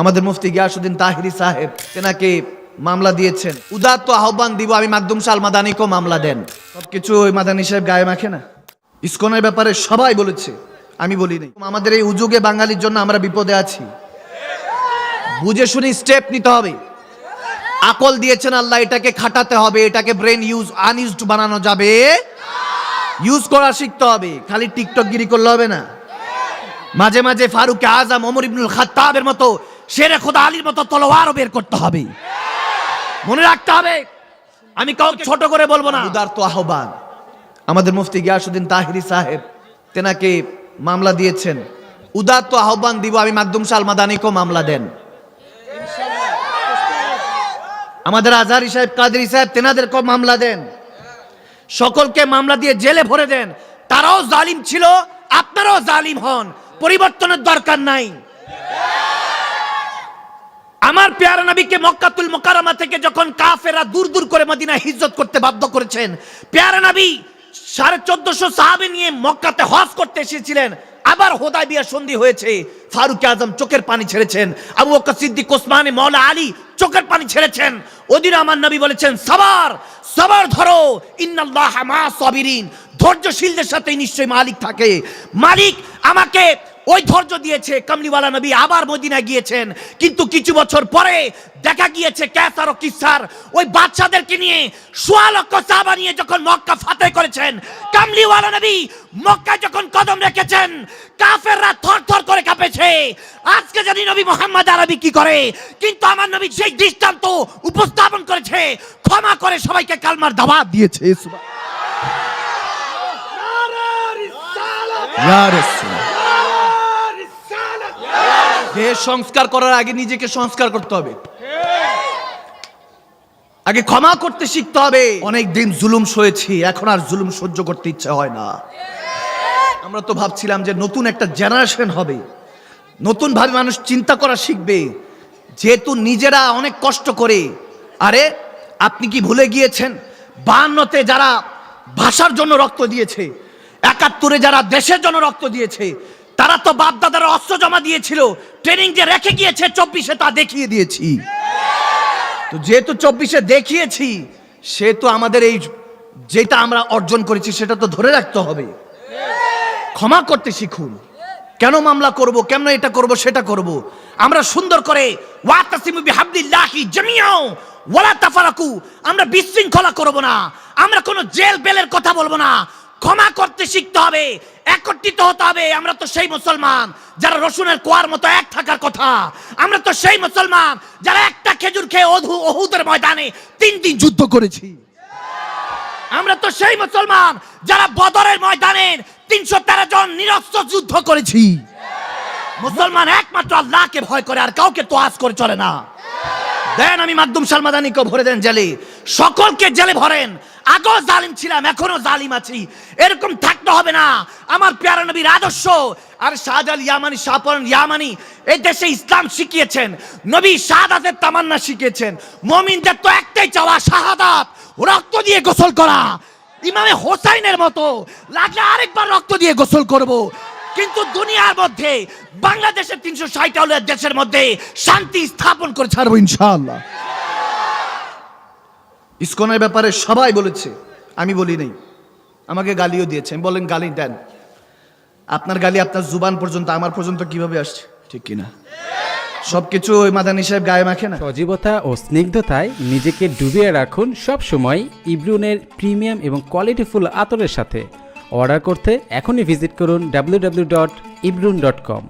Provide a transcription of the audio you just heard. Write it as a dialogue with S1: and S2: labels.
S1: আমাদের মুফতি গিয়াসুদ্দিন তাহিরি সাহেব তেনাকে মামলা দিয়েছেন। উদাত্ত আহ্বান দিব, আমি মাকদুম শাল মাদানিকেও মামলা দেন। সবকিছু ওই মাদানি সাহেব গায়ে মাখে না। ইসকনের ব্যাপারে সবাই বলেছে, আমি বলি নাই। আমাদের এই উজুগে বাঙালির জন্য আমরা বিপদে আছি। বুঝে শুনে স্টেপ নিতে হবে। আকল দিয়েছেন আল্লাহ, এটাকে খাটাতে হবে, এটাকে ব্রেন ইউজ আনইউজড বানানো যাবে। ইউজ করা শিখতে হবে, খালি টিকটক গিরি করলে হবে না। মাঝে মাঝে ফারুক আজম, ওমর ইবনুল খাত্তাবের মতো শেরে খোদা আলীর মতো তলোয়ারও বের করতে হবে। মনে রাখতে হবে, আমি কাউকে ছোট করে বলব না। উদার তো আহ্বান। আমাদের মুফতি গিয়াসুদ্দিন তাহিরি সাহেব, তেনাকে মামলা দিয়েছেন। উদার তো আহ্বান দিব, আমি মাকদুম শাল মাদানিকেও মামলা দেন। আমাদের আজহারি সাহেব, কাদরি সাহেব, তেনাদেরকেও মামলা দেন। সকলকে মামলা দিয়ে জেলে ভরে দেন। তারাও জালিম ছিল, আপনারাও জালিম হন। পরিবর্তনের দরকার নাই। আমার পেয়ারা নবীকে মক্কাতুল মোকাররমা থেকে যখন কাফেরা দূর দূর করে মদিনা হিজরত করতে বাধ্য করেছেন, পেয়ারা নবী সাড়ে চোদ্দশো সাহাবে নিয়ে মক্কাতে হজ করতে এসেছিলেন। আবার হোদাই বিয়া সন্ধি হয়েছে, ফারুক আজম চোখের পানি ছেড়েছেন, আবু বকর সিদ্দিক, ওসমানে মৌলা আলী চোখের পানি ছেড়েছেন। ওদিন আমার নবী বলেছেন, সবার সবার ধরো, ইন্নাল্লাহ মা সাবিরিন। ধৈর্যশীলদের সাথে নিশ্চয়ই মালিক থাকে। মালিক আমাকে ওই ধৈর্য দিয়েছে কামলিওয়ালা নবী আবার মদিনা গিয়েছেন। কিন্তু কিছু বছর পরে দেখা গিয়েছে ক্যাসার ও কিসার। ওই বাচ্চাদেরকে নিয়ে সোয়া লক্ষ সাহাবা নিয়ে যখন মক্কা ফাতে করেছেন কামলিওয়ালা নবী মক্কা যখন কদম রেখেছেন কাফেররা থর থর করে কাঁপেছে। আজকে জানি নবী মোহাম্মদ আরবি কি করে কিন্তু আমার নবী সেই দৃষ্টান্ত উপস্থাপন করেছে ক্ষমা করে সবাইকে কালমার দাওয়াত দিয়েছে। ইয়া রাসূল। দেহ সংস্কার করার আগে নিজেকে সংস্কার করতে হবে। আগে ক্ষমা করতে শিখতে হবে। অনেক দিন জুলুম সয়েছি, এখন আর জুলুম সহ্য করতে ইচ্ছে হয় না। আমরা তো ভাবছিলাম যে নতুন একটা জেনারেশন হবে। নতুন ভাবে মানুষ চিন্তা করা শিখবে। যেহেতু নিজেরা অনেক কষ্ট করে। আরে, আপনি কি ভুলে গিয়েছেন? বাহান্নতে যারা ভাষার জন্য রক্ত দিয়েছে, একাত্তরে যারা দেশের জন্য রক্ত দিয়েছে তারা তো বাপদাদারা অস্ত্র জমা দিয়েছিল। ট্রেনিং যে রেখে গিয়েছে, চব্বিশে তা দেখিয়ে দিয়েছি। তো যেহেতু চব্বিশে দেখিয়েছি সেহেতু আমাদের এই যেটা আমরা অর্জন করেছি, সেটা তো ধরে রাখতে হবে। ক্ষমা করতে শিখুন। কেন মামলা করব, কেন এটা করব, সেটা করব। আমরা সুন্দর করে তাফারাকু, আমরা বিশৃঙ্খলা করব না। আমরা কোনো জেল বেলের কথা বলব না। ক্ষমা করতে শিখতে হবে। একত্রিত হতে হবে। আমরা তো সেই মুসলমান যারা রসুনের কোয়ার মতো এক থাকার কথা। আমরা তো সেই মুসলমান যারা একটা খেজুর খেয়ে অধু, অহুদের ময়দানে তিন দিন যুদ্ধ করেছি। আমরা তো সেই মুসলমান যারা বদরের ময়দানে তিনশো তেরো জন নিরস্ত্র যুদ্ধ করেছি। মুসলমান একমাত্র আল্লাহকে ভয় করে, আর কাউকে তো তোয়াজ করে চলে না। দেন আমি মাকদুম সালমাদানিকে ভরে দেন জেলে। সকলকে জেলে ভরেন। আগেও জালিম ছিলাম, এখনও জালিম আছি। এরকম থাকতে হবে না। আমার প্যারা নবীর আদর্শ। আর শাহজাল ইয়ামানি শাহপরন ইয়ামানি এই দেশে ইসলাম শিখিয়েছেন। নবী শাহাদাতের তামান্না শিখিয়েছেন। মমিনদের তো একটাই চাওয়া, শাহাদাত, রক্ত দিয়ে গোসল করা। ইমামে হোসাইনের মতো লাগলে আরেকবার রক্ত দিয়ে গোসল করব। কিন্তু দুনিয়ার মধ্যে, বাংলাদেশের তিনশো ষাট দেশের মধ্যে শান্তি স্থাপন করে ছাড়বো ইনশাআল্লাহ। ইসকনের ব্যাপারে সবাই বলেছে। আমি বলি নাই। আমাকে গালিও দিয়েছে। আমি বলেন গালি দেন। আপনার গালি আপনার জুবান পর্যন্ত, আমার পর্যন্ত কীভাবে আসছে? ঠিক কিনা? সবকিছু ওই মাদানি সাহেব গায়ে মাখে না?
S2: সজীবতা ও স্নিগ্ধতায় নিজেকে ডুবিয়ে রাখুন সব সময় ইব্রুনের প্রিমিয়াম এবং কোয়ালিটিফুল আতরের সাথে। অর্ডার করতে এখনই ভিজিট করুন ডাব্লিউ ডাব্লিউ ডট ইব্রুন ডট কম